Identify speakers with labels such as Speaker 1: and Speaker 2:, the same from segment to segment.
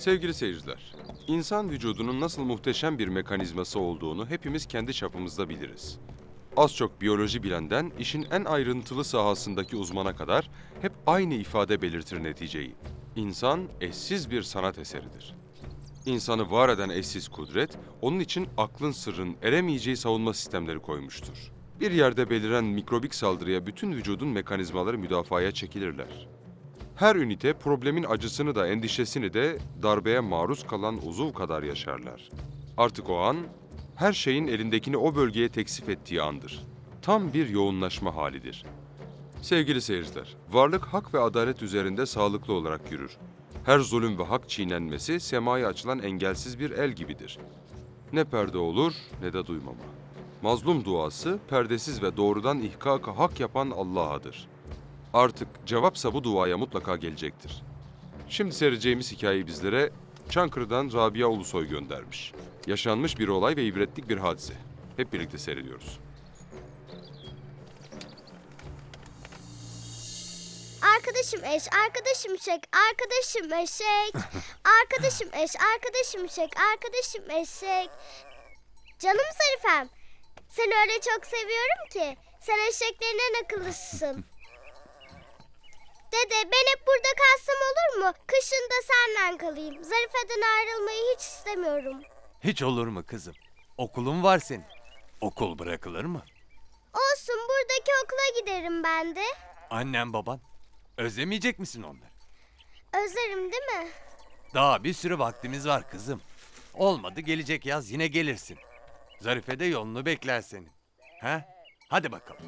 Speaker 1: Sevgili seyirciler, insan vücudunun nasıl muhteşem bir mekanizması olduğunu hepimiz kendi çapımızda biliriz. Az çok biyoloji bilenden işin en ayrıntılı sahasındaki uzmana kadar hep aynı ifade belirtir neticeyi. İnsan eşsiz bir sanat eseridir. İnsanı var eden eşsiz kudret, onun için aklın sırrın eremeyeceği savunma sistemleri koymuştur. Bir yerde beliren mikrobik saldırıya bütün vücudun mekanizmaları müdafaya çekilirler. Her ünite problemin acısını da endişesini de darbeye maruz kalan uzuv kadar yaşarlar. Artık o an her şeyin elindekini o bölgeye teksif ettiği andır. Tam bir yoğunlaşma halidir. Sevgili seyirciler, varlık hak ve adalet üzerinde sağlıklı olarak yürür. Her zulüm ve hak çiğnenmesi semaya açılan engelsiz bir el gibidir. Ne perde olur ne de duymama. Mazlum duası perdesiz ve doğrudan ihkaka hak yapan Allah'adır. Artık cevapsa bu duaya mutlaka gelecektir. Şimdi seyredeceğimiz hikayeyi bizlere Çankırı'dan Rabia Ulusoy göndermiş. Yaşanmış bir olay ve ibretlik bir hadise. Hep birlikte seyrediyoruz.
Speaker 2: Arkadaşım eş, arkadaşım şek, arkadaşım eşek. Arkadaşım eş, arkadaşım şek, arkadaşım eşek. Canım Zarifem, seni öyle çok seviyorum ki. Sen eşeklerin en akıllısısın. Dede ben hep burada kalsam olur mu? Kışın da senden kalayım. Zarife'den ayrılmayı hiç istemiyorum.
Speaker 3: Hiç olur mu kızım? Okulun var senin. Okul bırakılır mı?
Speaker 2: Olsun buradaki okula giderim ben de.
Speaker 3: Annen baban. Özlemeyecek misin onları?
Speaker 2: Özlerim değil mi?
Speaker 3: Daha bir sürü vaktimiz var kızım. Olmadı gelecek yaz yine gelirsin. Zarife de yolunu bekler senin. He? Hadi bakalım.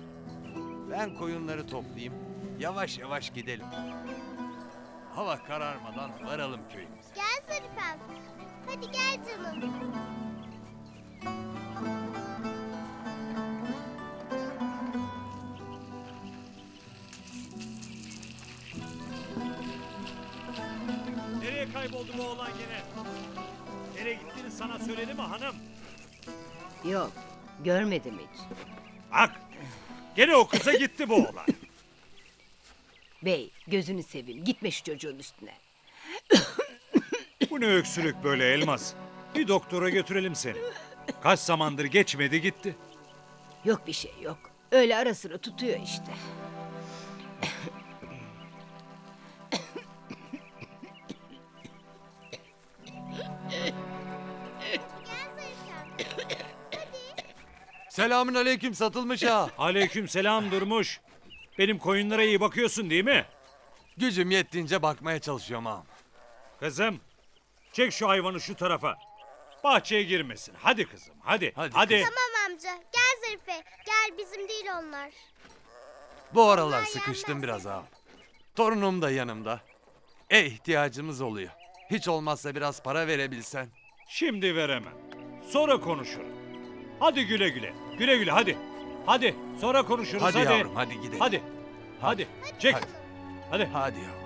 Speaker 3: Ben koyunları toplayayım. Yavaş yavaş gidelim. Hava kararmadan varalım köyümüze.
Speaker 2: Gel Zarifem. Hadi gel canım.
Speaker 4: Nereye kayboldu bu oğlan gene? Nereye gittiğini sana söyledi mi hanım?
Speaker 5: Yok, görmedim hiç.
Speaker 4: Bak, gene o kıza gitti bu oğlan.
Speaker 5: Bey, gözünü seveyim, gitme şu çocuğun üstüne.
Speaker 4: Bu ne öksürük böyle Elmas? Bir doktora götürelim seni. Kaç zamandır geçmedi gitti.
Speaker 5: Yok bir şey yok. Öyle ara sıra tutuyor işte.
Speaker 3: Selamün aleyküm satılmış ha.
Speaker 4: Aleyküm selam Durmuş. Benim koyunlara iyi bakıyorsun değil mi?
Speaker 3: Gücüm yettiğince bakmaya çalışıyorum ağam.
Speaker 4: Kızım, çek şu hayvanı şu tarafa. Bahçeye girmesin. Hadi kızım, hadi.
Speaker 3: Hadi
Speaker 4: Hadi.
Speaker 3: kızım.
Speaker 2: Tamam amca. Gel Zarife. Gel bizim değil onlar.
Speaker 3: Bu aralar sıkıştım
Speaker 2: yenmez.
Speaker 3: biraz ağam. Torunum da yanımda. E ihtiyacımız oluyor. Hiç olmazsa biraz para verebilsen.
Speaker 4: Şimdi veremem. Sonra konuşurum. Hadi güle güle. Güle güle hadi. Hadi sonra konuşuruz
Speaker 3: Hadi,
Speaker 4: hadi.
Speaker 3: yavrum hadi gidelim.
Speaker 4: Hadi. Hadi. Çek.
Speaker 3: Hadi.
Speaker 4: Hadi.
Speaker 3: Hadi yavrum.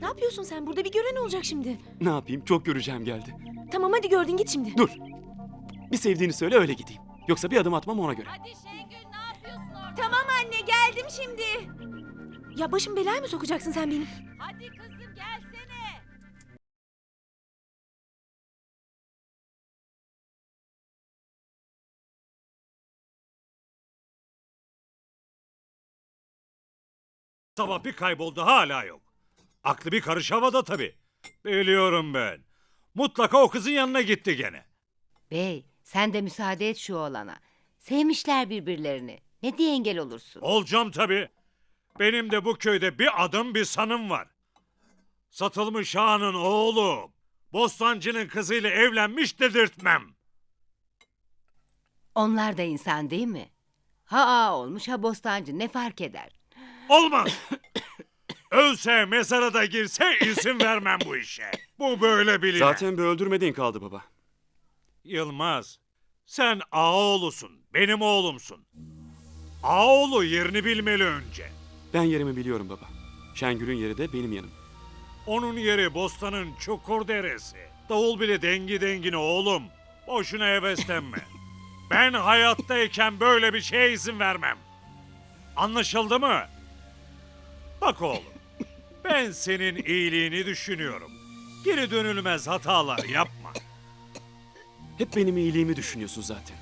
Speaker 6: Ne yapıyorsun sen? Burada bir gören olacak şimdi.
Speaker 7: Ne yapayım? Çok göreceğim geldi.
Speaker 6: Tamam hadi gördün git şimdi.
Speaker 7: Dur. Bir sevdiğini söyle öyle gideyim. Yoksa bir adım atmam ona göre.
Speaker 6: Tamam anne geldim şimdi. Ya başım belaya mı sokacaksın sen benim?
Speaker 8: Hadi kızım gelsene.
Speaker 4: Sabah bir kayboldu hala yok. Aklı bir karış havada tabii. Biliyorum ben. Mutlaka o kızın yanına gitti gene.
Speaker 5: Bey, sen de müsaade et şu oğlana. Sevmişler birbirlerini. Ne diye engel olursun?
Speaker 4: Olacağım tabii. Benim de bu köyde bir adım bir sanım var. Satılmış ağanın oğlu. Bostancının kızıyla evlenmiş dedirtmem.
Speaker 5: Onlar da insan değil mi? Ha ağa olmuş ha bostancı ne fark eder?
Speaker 4: Olmaz. Ölse mezara da girse izin vermem bu işe. Bu böyle bilinir.
Speaker 7: Zaten bir öldürmediğin kaldı baba.
Speaker 4: Yılmaz, sen ağaoğlusun, benim oğlumsun. Ağaoğlu yerini bilmeli önce.
Speaker 7: Ben yerimi biliyorum baba. Şengül'ün yeri de benim yanım.
Speaker 4: Onun yeri bostanın çukur deresi. Davul bile dengi dengine oğlum. Boşuna heveslenme. ben hayattayken böyle bir şeye izin vermem. Anlaşıldı mı? Bak oğlum. Ben senin iyiliğini düşünüyorum. Geri dönülmez hatalar yapma.
Speaker 7: Hep benim iyiliğimi düşünüyorsun zaten.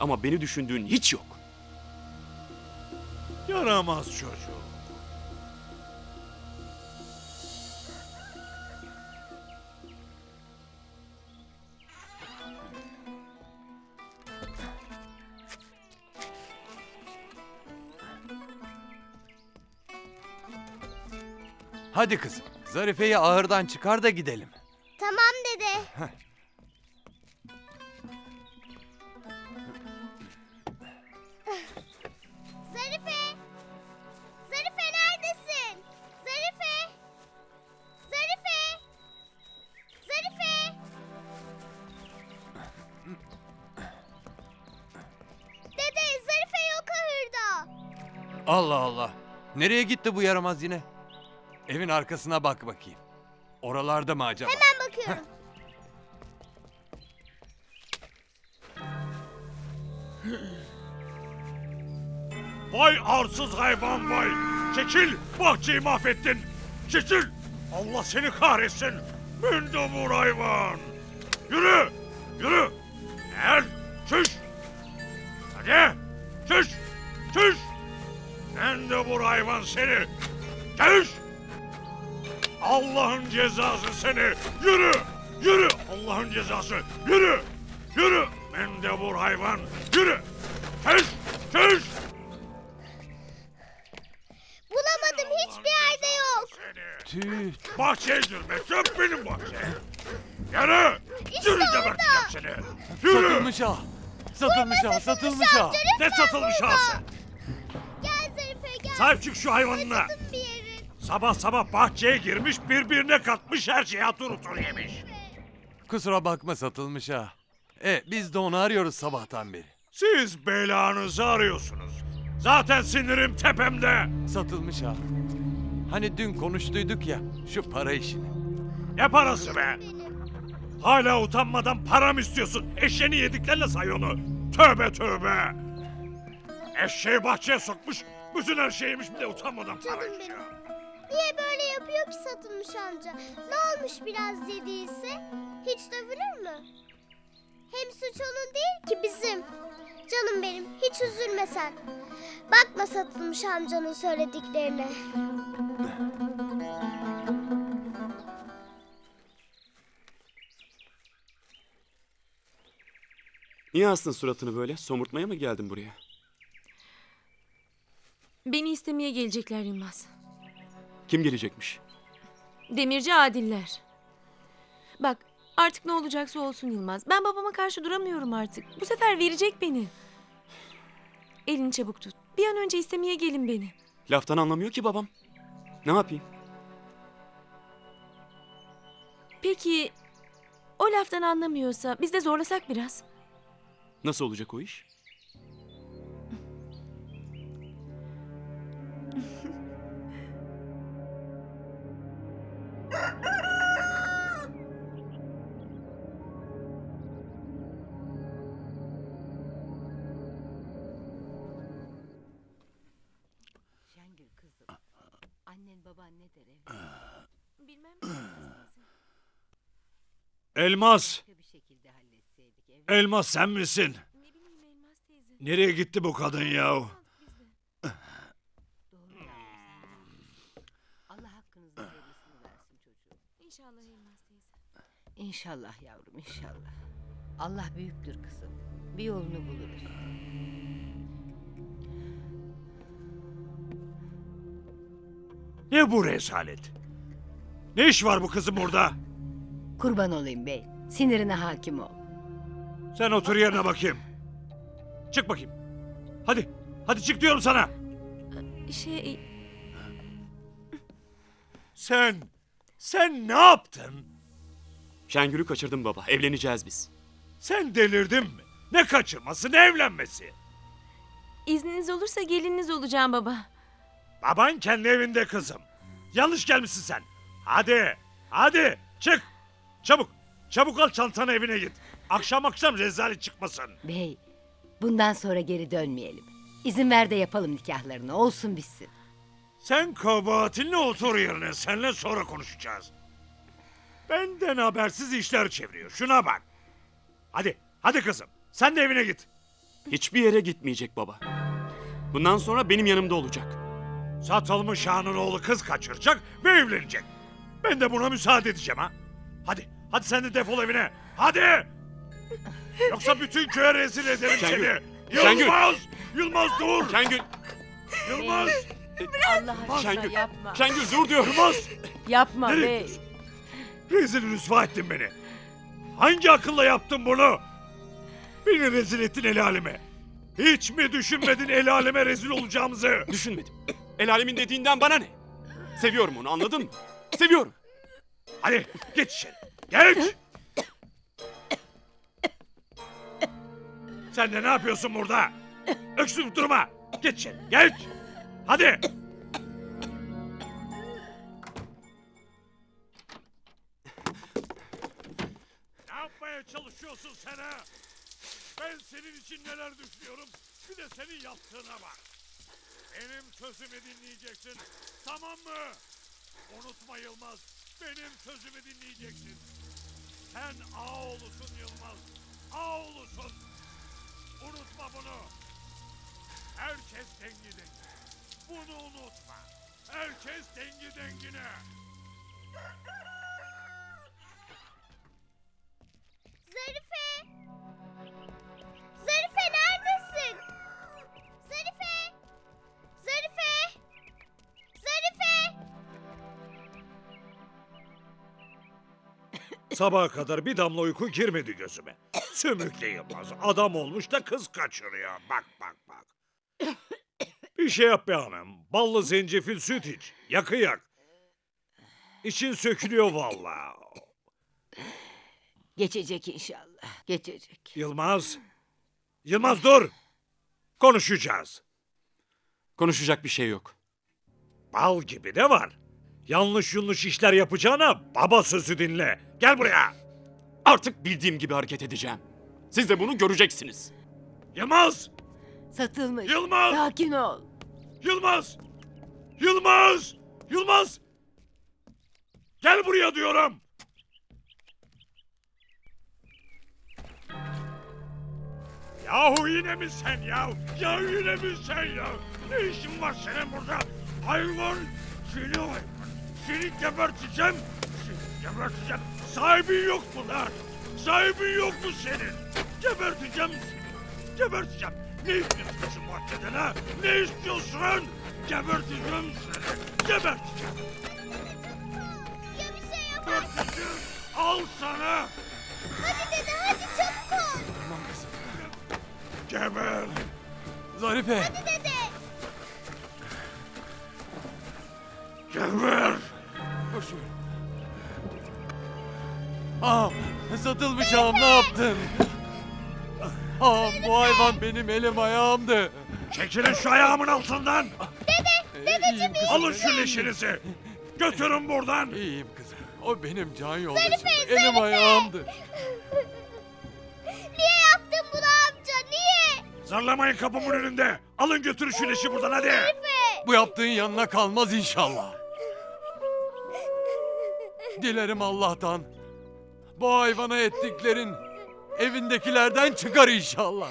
Speaker 7: Ama beni düşündüğün hiç yok.
Speaker 4: Yaramaz çocuğum.
Speaker 3: Hadi kızım. Zarife'yi ahırdan çıkar da gidelim.
Speaker 2: Tamam dede.
Speaker 3: Nereye gitti bu yaramaz yine? Evin arkasına bak bakayım. Oralarda mı acaba?
Speaker 2: Ben bakıyorum.
Speaker 4: Vay arsız hayvan vay. Çekil bahçeyi mahvettin. Çekil. Allah seni kahretsin. Mendebur hayvan. Yürü. Yürü. Gel. Çüş. Hadi. Çüş. Çüş. Mendebur hayvan seni. Çüş. Allah'ın cezası seni. Yürü. Yürü. Allah'ın cezası. Yürü. Yürü. Mendebur hayvan. Yürü. Çüş. Çüş.
Speaker 2: Bulamadım hiçbir yerde yok.
Speaker 3: Tüh.
Speaker 4: Bahçeye girme. Çöp benim bahçe. Yürü.
Speaker 2: İşte
Speaker 4: Yürü
Speaker 2: orada.
Speaker 4: geberteceğim seni. Yürü.
Speaker 3: Satılmış ha. Satılmış ha. Satılmış ha.
Speaker 4: Ne satılmış ağası? Sahip çık şu hayvanına.
Speaker 2: Bir.
Speaker 4: Sabah sabah bahçeye girmiş birbirine katmış her şeyi atur utur yemiş.
Speaker 3: Kusura bakma satılmış ha. E biz de onu arıyoruz sabahtan beri.
Speaker 4: Siz belanızı arıyorsunuz. Zaten sinirim tepemde.
Speaker 3: Satılmış ha. Hani dün konuştuyduk ya şu para işini.
Speaker 4: Ne parası be? Hala utanmadan param istiyorsun. Eşeğini yediklerle say onu. Tövbe tövbe. Eşeği bahçeye sokmuş. Bütün her şeymiş bir de utanmadan para
Speaker 2: Canım
Speaker 4: istiyor.
Speaker 2: Niye böyle yapıyor ki satılmış amca? Ne olmuş biraz yediyse? Hiç dövülür mü? Hem suç onun değil ki bizim. Canım benim hiç üzülme sen. Bakma satılmış amcanın söylediklerine.
Speaker 7: Niye astın suratını böyle? Somurtmaya mı geldin buraya?
Speaker 6: Beni istemeye gelecekler Yılmaz.
Speaker 7: Kim gelecekmiş?
Speaker 6: Demirci Adiller. Bak artık ne olacaksa olsun Yılmaz. Ben babama karşı duramıyorum artık. Bu sefer verecek beni. Elini çabuk tut. Bir an önce istemeye gelin beni.
Speaker 7: Laftan anlamıyor ki babam. Ne yapayım?
Speaker 6: Peki o laftan anlamıyorsa biz de zorlasak biraz.
Speaker 7: Nasıl olacak o iş?
Speaker 5: Şengül kızım. Annen baban ne der evde?
Speaker 6: Bilmem.
Speaker 4: Elmas.
Speaker 5: Başka bir şekilde halletseydik.
Speaker 4: Elmas sen misin?
Speaker 6: ne bileyim Elmas teyze.
Speaker 4: Nereye gitti bu kadın yahu?
Speaker 5: Doğru yavrum sen. Allah hakkınızın hayırlısını versin çocuğum.
Speaker 6: İnşallah Elmas teyze.
Speaker 5: İnşallah yavrum inşallah. Allah büyüktür kızım. Bir yolunu buluruz.
Speaker 4: Ne bu rezalet? Ne iş var bu kızın burada?
Speaker 5: Kurban olayım bey. Sinirine hakim ol.
Speaker 4: Sen otur yerine bakayım. Çık bakayım. Hadi. Hadi çık diyorum sana.
Speaker 6: Şey
Speaker 4: Sen, sen ne yaptın?
Speaker 7: Şengül'ü kaçırdım baba. Evleneceğiz biz.
Speaker 4: Sen delirdin mi? Ne kaçırması ne evlenmesi?
Speaker 6: izniniz olursa gelininiz olacağım baba.
Speaker 4: Baban kendi evinde kızım. Yanlış gelmişsin sen. Hadi, hadi çık. Çabuk. Çabuk al çantanı evine git. Akşam akşam rezalet çıkmasın.
Speaker 5: Bey, bundan sonra geri dönmeyelim. İzin ver de yapalım nikahlarını. Olsun bitsin.
Speaker 4: Sen kabahatinle otur yerine. Seninle sonra konuşacağız. Benden habersiz işler çeviriyor. Şuna bak. Hadi, hadi kızım. Sen de evine git.
Speaker 7: Hiçbir yere gitmeyecek baba. Bundan sonra benim yanımda olacak.
Speaker 4: Satılmış ağanın oğlu kız kaçıracak ve evlenecek. Ben de buna müsaade edeceğim ha. Hadi, hadi sen de defol evine. Hadi! Yoksa bütün köye rezil ederim
Speaker 7: Şengül,
Speaker 4: seni.
Speaker 7: Şengül.
Speaker 4: Yılmaz! Yılmaz dur!
Speaker 7: Şengül,
Speaker 4: Yılmaz!
Speaker 5: Allah aşkına
Speaker 7: Şengül,
Speaker 5: yapma.
Speaker 7: Şengül dur diyorum.
Speaker 4: Yılmaz!
Speaker 5: Yapma
Speaker 4: Nereye
Speaker 5: bey.
Speaker 4: gidiyorsun? Rezil rüsva ettin beni. Hangi akılla yaptın bunu? Beni rezil ettin el aleme. Hiç mi düşünmedin el aleme rezil olacağımızı?
Speaker 7: Düşünmedim. El alemin dediğinden bana ne? Seviyorum onu anladın mı? Seviyorum.
Speaker 4: Hadi geç içeri. Geç! Sen de ne yapıyorsun burada? Öksürüp durma. Geç içeri. Geç! Hadi! Yapmaya çalışıyorsun sen ha? Ben senin için neler düşünüyorum. Bir de senin yaptığına bak. Benim sözümü dinleyeceksin. Tamam mı? Unutma Yılmaz. Benim sözümü dinleyeceksin. Sen ağoğlusun Yılmaz. Ağoğlusun. Unutma bunu. Herkes dengi dengi. Bunu unutma. Herkes dengi dengine. Sabaha kadar bir damla uyku girmedi gözüme. Sümüklü Yılmaz. Adam olmuş da kız kaçırıyor. Bak bak bak. Bir şey yap be hanım. Ballı zencefil süt iç. Yakı yak. İçin sökülüyor vallahi.
Speaker 5: Geçecek inşallah. Geçecek.
Speaker 4: Yılmaz. Yılmaz dur. Konuşacağız.
Speaker 7: Konuşacak bir şey yok.
Speaker 4: Bal gibi de var. Yanlış yanlış işler yapacağına baba sözü dinle. Gel buraya.
Speaker 7: Artık bildiğim gibi hareket edeceğim. Siz de bunu göreceksiniz.
Speaker 4: Yılmaz.
Speaker 5: Satılmış.
Speaker 4: Yılmaz!
Speaker 5: Sakin ol.
Speaker 4: Yılmaz! Yılmaz! Yılmaz! Gel buraya diyorum. Yahu yine mi sen ya? Ya yine mi sen ya? Ne işin var senin burada? Hayvan! Seni hayvan! Seni geberteceğim! Geberteceğim! Sahibin yok mu lan? Sahibin yok mu senin? Geberteceğim seni! Geberteceğim! Ne istiyorsun şu bahçeden ha? Ne istiyorsun? Geberteceğim seni! Geberteceğim!
Speaker 2: Ya bir şey.
Speaker 4: Geberteceğim! Al sana!
Speaker 2: Hadi dede hadi çabuk ol.
Speaker 4: Geber!
Speaker 3: Zarife.
Speaker 2: Hadi dede.
Speaker 4: Geber!
Speaker 3: Koşuyorum. Ağam satılmış ağam ne yaptın? Ağam bu hayvan benim elim ayağımdı.
Speaker 4: Çekilin şu ayağımın altından!
Speaker 3: Dedeciğim
Speaker 4: Alın şu leşinizi! Götürün buradan!
Speaker 3: İyiyim kızım. O benim can yoldaşım. Elim ayağımdı.
Speaker 2: Niye yaptın bunu amca niye?
Speaker 4: Zarlamayın kapımın önünde! Alın götürün şu leşi buradan hadi!
Speaker 3: Bu yaptığın yanına kalmaz inşallah. Dilerim Allah'tan. Bu hayvana ettiklerin evindekilerden çıkar inşallah.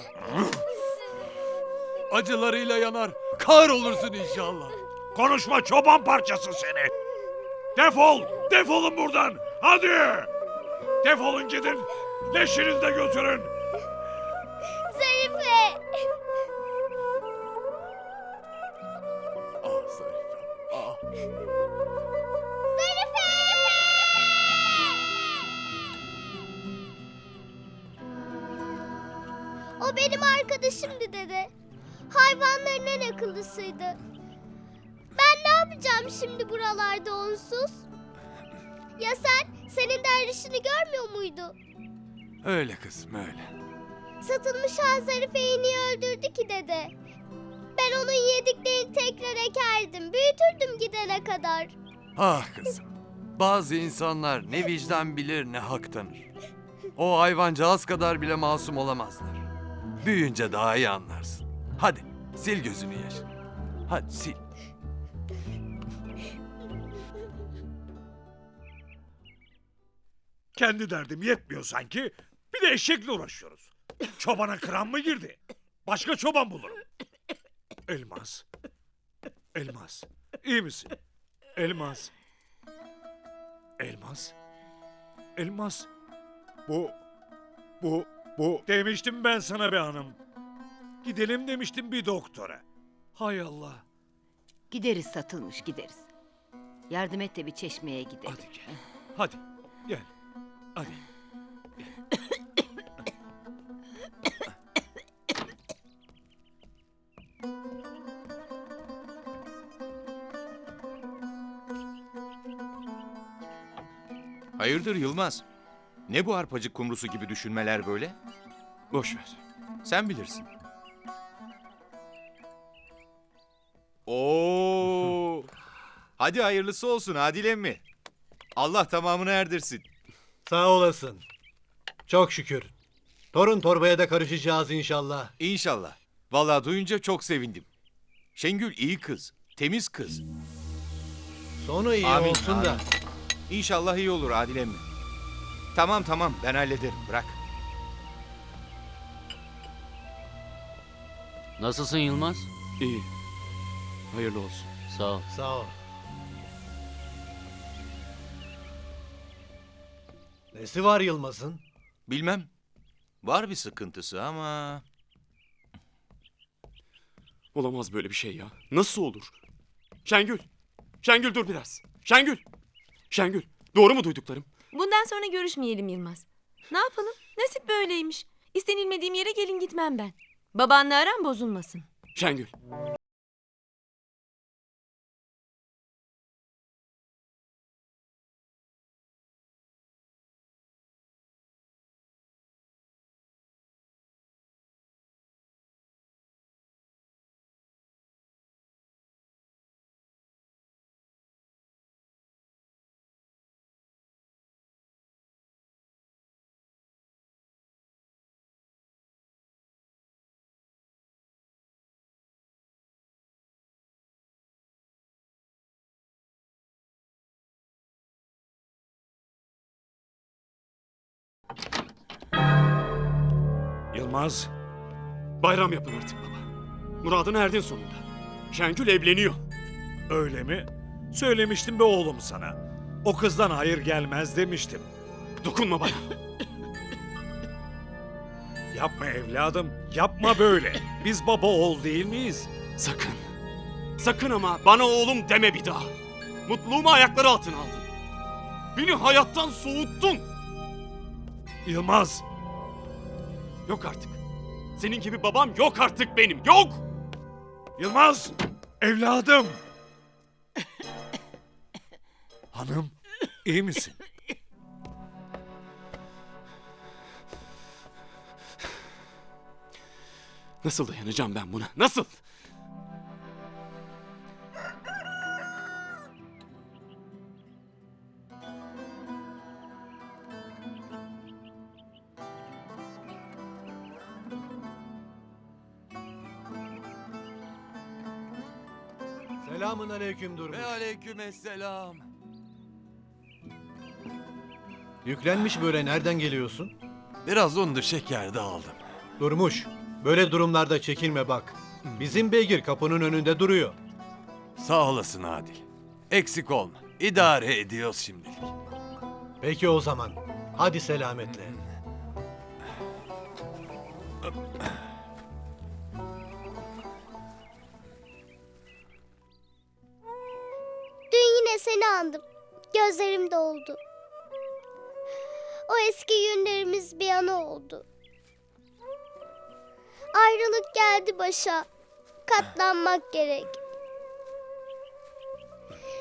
Speaker 3: Acılarıyla yanar, kar olursun inşallah.
Speaker 4: Konuşma çoban parçası seni! Defol! Defolun buradan! Hadi! Defolun gidin! Leşinizi de götürün!
Speaker 2: Hayvanların en akıllısıydı. Ben ne yapacağım şimdi buralarda onsuz? Ya sen? Senin de işini görmüyor muydu?
Speaker 3: Öyle kızım öyle.
Speaker 2: Satılmış Han Zarife'yi niye öldürdü ki dede? Ben onun yediklerini tekrar ekerdim, büyütürdüm gidene kadar.
Speaker 3: Ah kızım. Bazı insanlar ne vicdan bilir ne hak tanır. O hayvancağız kadar bile masum olamazlar. Büyüyünce daha iyi anlarsın. Hadi sil gözünü yaşını. Hadi sil.
Speaker 4: Kendi derdim yetmiyor sanki. Bir de eşekle uğraşıyoruz. Çobana kıran mı girdi? Başka çoban bulurum. Elmas. Elmas. İyi misin? Elmas. Elmas. Elmas. Bu, bu, bu. Demiştim ben sana be hanım. Gidelim demiştim bir doktora. Hay Allah.
Speaker 5: Gideriz satılmış gideriz. Yardım et de bir çeşmeye gidelim.
Speaker 4: Hadi gel. Hadi gel. Hadi.
Speaker 9: Hayırdır Yılmaz? Ne bu arpacık kumrusu gibi düşünmeler böyle?
Speaker 7: Boş ver.
Speaker 9: Sen bilirsin. Hadi hayırlısı olsun Adil emmi. Allah tamamını erdirsin.
Speaker 10: Sağ olasın. Çok şükür. Torun torbaya da karışacağız inşallah.
Speaker 9: İnşallah. Vallahi duyunca çok sevindim. Şengül iyi kız, temiz kız.
Speaker 10: Sonu iyi
Speaker 9: Amin,
Speaker 10: olsun da.
Speaker 9: amin. İnşallah iyi olur Adil emmi. Tamam tamam ben hallederim bırak.
Speaker 11: Nasılsın Yılmaz?
Speaker 7: İyi. Hayırlı olsun.
Speaker 11: Sağ ol.
Speaker 10: Sağ ol. Nesi var Yılmaz'ın?
Speaker 9: Bilmem. Var bir sıkıntısı ama...
Speaker 7: Olamaz böyle bir şey ya. Nasıl olur? Şengül. Şengül dur biraz. Şengül. Şengül. Doğru mu duyduklarım?
Speaker 6: Bundan sonra görüşmeyelim Yılmaz. Ne yapalım? Nasip böyleymiş. İstenilmediğim yere gelin gitmem ben. Babanla aram bozulmasın.
Speaker 7: Şengül.
Speaker 4: Yılmaz.
Speaker 7: Bayram yapın artık baba. Muradına erdin sonunda. Şengül evleniyor.
Speaker 4: Öyle mi? Söylemiştim be oğlum sana. O kızdan hayır gelmez demiştim.
Speaker 7: Dokunma bana.
Speaker 4: Yapma evladım, yapma böyle. Biz baba oğul değil miyiz?
Speaker 7: Sakın. Sakın ama bana oğlum deme bir daha. Mutluluğumu ayakları altına aldın. Beni hayattan soğuttun.
Speaker 4: Yılmaz,
Speaker 7: Yok artık. Senin gibi babam yok artık benim. Yok.
Speaker 4: Yılmaz! Evladım! Hanım, iyi misin?
Speaker 7: Nasıl dayanacağım ben buna? Nasıl?
Speaker 10: Selamun aleyküm Durmuş.
Speaker 3: Ve aleykümselam.
Speaker 10: Yüklenmiş böyle nereden geliyorsun?
Speaker 3: Biraz undu şeker de aldım.
Speaker 10: Durmuş. Böyle durumlarda çekinme bak. Bizim beygir kapının önünde duruyor.
Speaker 3: Sağ olasın Adil. Eksik olma. İdare ediyoruz şimdilik.
Speaker 10: Peki o zaman. Hadi selametle.
Speaker 2: Eski günlerimiz bir ana oldu. Ayrılık geldi başa. Katlanmak gerek.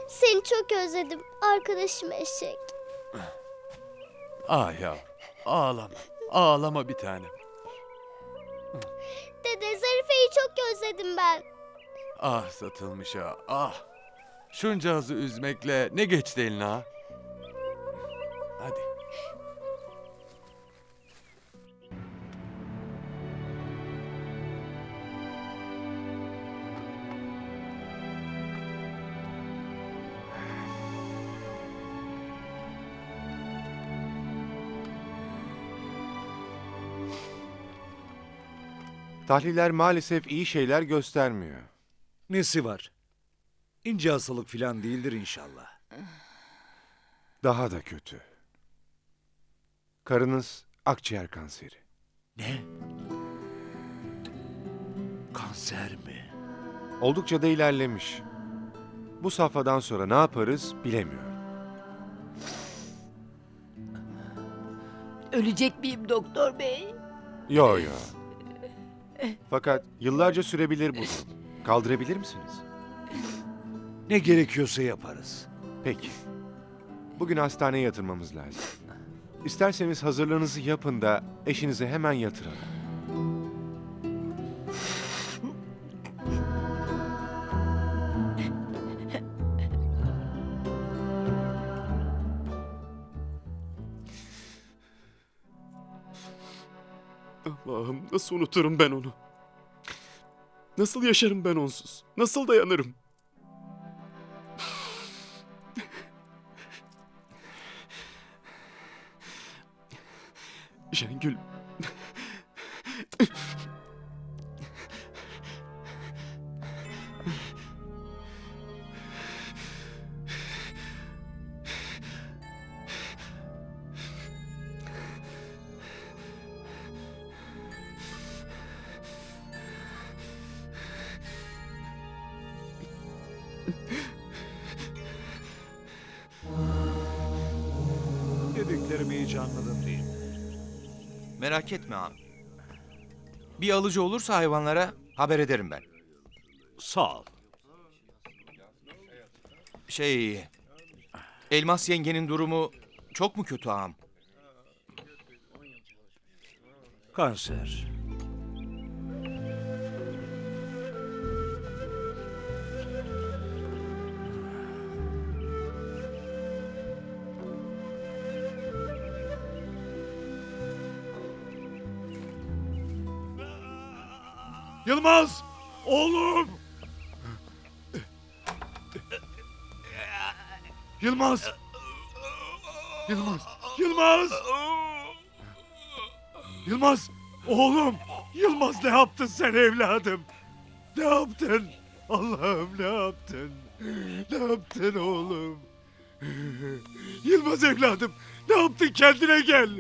Speaker 2: Seni çok özledim arkadaşım eşek.
Speaker 3: Ah ya. Ağlama. Ağlama bir tanem.
Speaker 2: Dede Zarife'yi çok özledim ben.
Speaker 3: Ah satılmış ha. Ah. Şuncağızı üzmekle ne geçti eline ha?
Speaker 11: Tahliller maalesef iyi şeyler göstermiyor.
Speaker 12: Nesi var? İnce hastalık falan değildir inşallah.
Speaker 11: Daha da kötü. Karınız akciğer kanseri.
Speaker 12: Ne? Kanser mi?
Speaker 11: Oldukça da ilerlemiş. Bu safhadan sonra ne yaparız bilemiyorum.
Speaker 5: Ölecek miyim doktor bey?
Speaker 11: Yo yo. Fakat yıllarca sürebilir bu. Kaldırabilir misiniz?
Speaker 12: Ne gerekiyorsa yaparız.
Speaker 11: Peki. Bugün hastaneye yatırmamız lazım. İsterseniz hazırlığınızı yapın da eşinizi hemen yatıralım.
Speaker 7: Allah'ım nasıl unuturum ben onu? Nasıl yaşarım ben onsuz? Nasıl dayanırım? Şengül.
Speaker 12: Dediklerimi iyice anladım değil mi?
Speaker 9: Merak etme ağam. Bir alıcı olursa hayvanlara haber ederim ben.
Speaker 12: Sağ ol.
Speaker 9: Şey... Elmas yengenin durumu çok mu kötü ağam?
Speaker 12: Kanser.
Speaker 4: Yılmaz! Oğlum! Yılmaz! Yılmaz! Yılmaz! Yılmaz! Oğlum! Yılmaz ne yaptın sen evladım? Ne yaptın? Allah'ım ne yaptın? Ne yaptın oğlum? Yılmaz evladım ne yaptın kendine gel.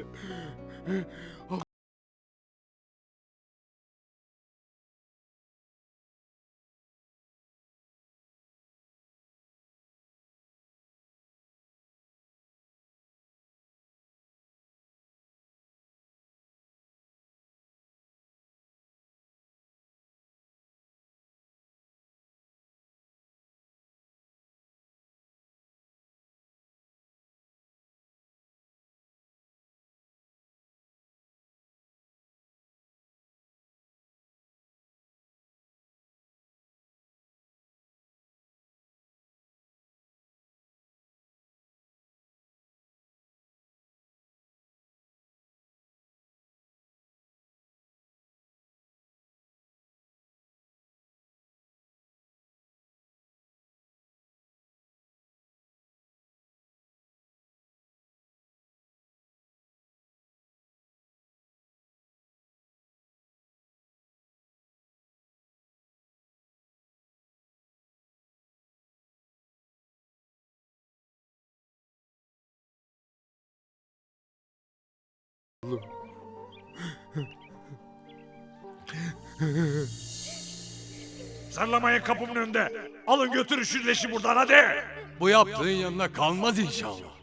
Speaker 4: Sarlamayın kapımın önünde. Alın götürün şu leşi buradan hadi.
Speaker 3: Bu yaptığın yanına kalmaz inşallah.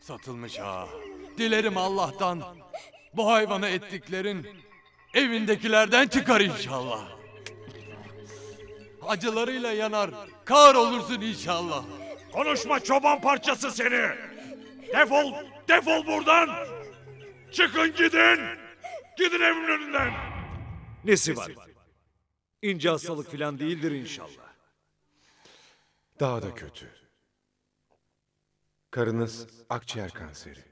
Speaker 3: Satılmış ha. Dilerim Allah'tan bu hayvana ettiklerin evindekilerden çıkar inşallah. Acılarıyla yanar, kar olursun inşallah.
Speaker 4: Konuşma çoban parçası seni. Defol, defol buradan. Çıkın gidin. Gidin evimin önünden.
Speaker 12: Nesi var? İnce hastalık falan değildir inşallah.
Speaker 11: Daha da kötü. Karınız akciğer kanseri.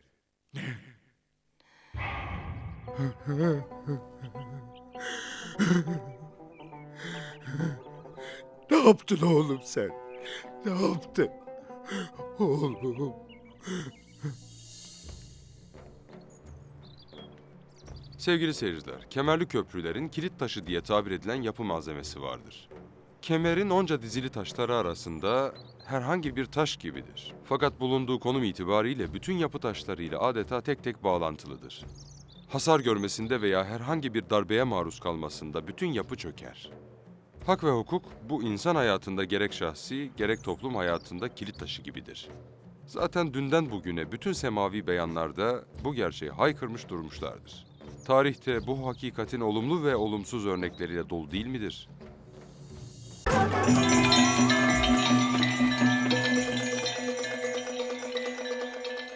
Speaker 4: Ne yaptın oğlum sen? Ne yaptın? Oğlum.
Speaker 1: Sevgili seyirciler, kemerli köprülerin kilit taşı diye tabir edilen yapı malzemesi vardır. Kemerin onca dizili taşları arasında herhangi bir taş gibidir. Fakat bulunduğu konum itibariyle bütün yapı taşlarıyla adeta tek tek bağlantılıdır. Hasar görmesinde veya herhangi bir darbeye maruz kalmasında bütün yapı çöker. Hak ve hukuk bu insan hayatında gerek şahsi gerek toplum hayatında kilit taşı gibidir. Zaten dünden bugüne bütün semavi beyanlarda bu gerçeği haykırmış durmuşlardır. Tarihte bu hakikatin olumlu ve olumsuz örnekleriyle dolu değil midir?